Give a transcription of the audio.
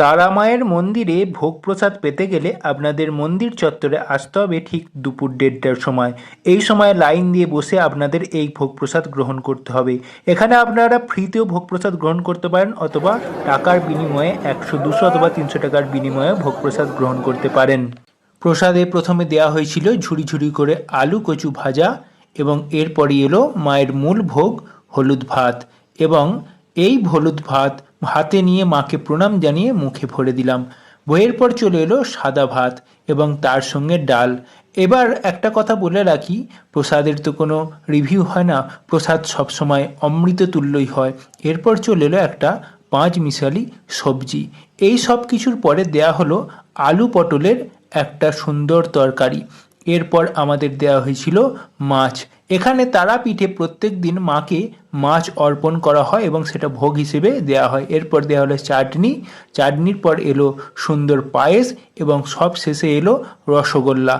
তারামায়ের মন্দিরে ভোগ প্রসাদ পেতে গেলে আপনাদের মন্দির চত্বরে আসতে হবে ঠিক দুপুর দেড়টার সময়। এই সময় লাইন দিয়ে বসে আপনাদের এই ভোগ প্রসাদ গ্রহণ করতে হবে। এখানে আপনারা ফ্রিতেও ভোগ প্রসাদ গ্রহণ করতে পারেন অথবা টাকার বিনিময়ে একশো, দুশো অথবা তিনশো টাকার বিনিময়ে ভোগ প্রসাদ গ্রহণ করতে পারেন। প্রসাদে প্রথমে দেওয়া হয়েছিল ঝুড়ি ঝুড়ি করে আলু, কচু ভাজা এবং এরপরই এলো মায়ের মূল ভোগ হলুদ ভাত এবং এই হলুদ ভাত হাতে নিয়ে মাকে প্রণাম জানিয়ে মুখে ভরে দিলাম। বইয়ের পর চলে এলো সাদা ভাত এবং তার সঙ্গে ডাল। এবার একটা কথা বলে রাখি, প্রসাদের তো কোনো রিভিউ হয় না। প্রসাদ সবসময় অমৃত তুল্যই হয়। এরপর চলে এলো একটা পাঁচ মিশালি সবজি। এই সব কিছুর পরে দেয়া হলো আলু পটলের একটা সুন্দর তরকারি। এরপর আমাদের দেওয়া হয়েছিল মাছ। এখানে তারাপীঠে প্রত্যেক দিন মাকে মাছ অর্পণ করা হয় এবং সেটা ভোগ হিসেবে দেওয়া হয়। এরপর দেওয়া হলো চাটনি। চাটনির পর এলো সুন্দর পায়েস এবং সব শেষে এলো রসগোল্লা।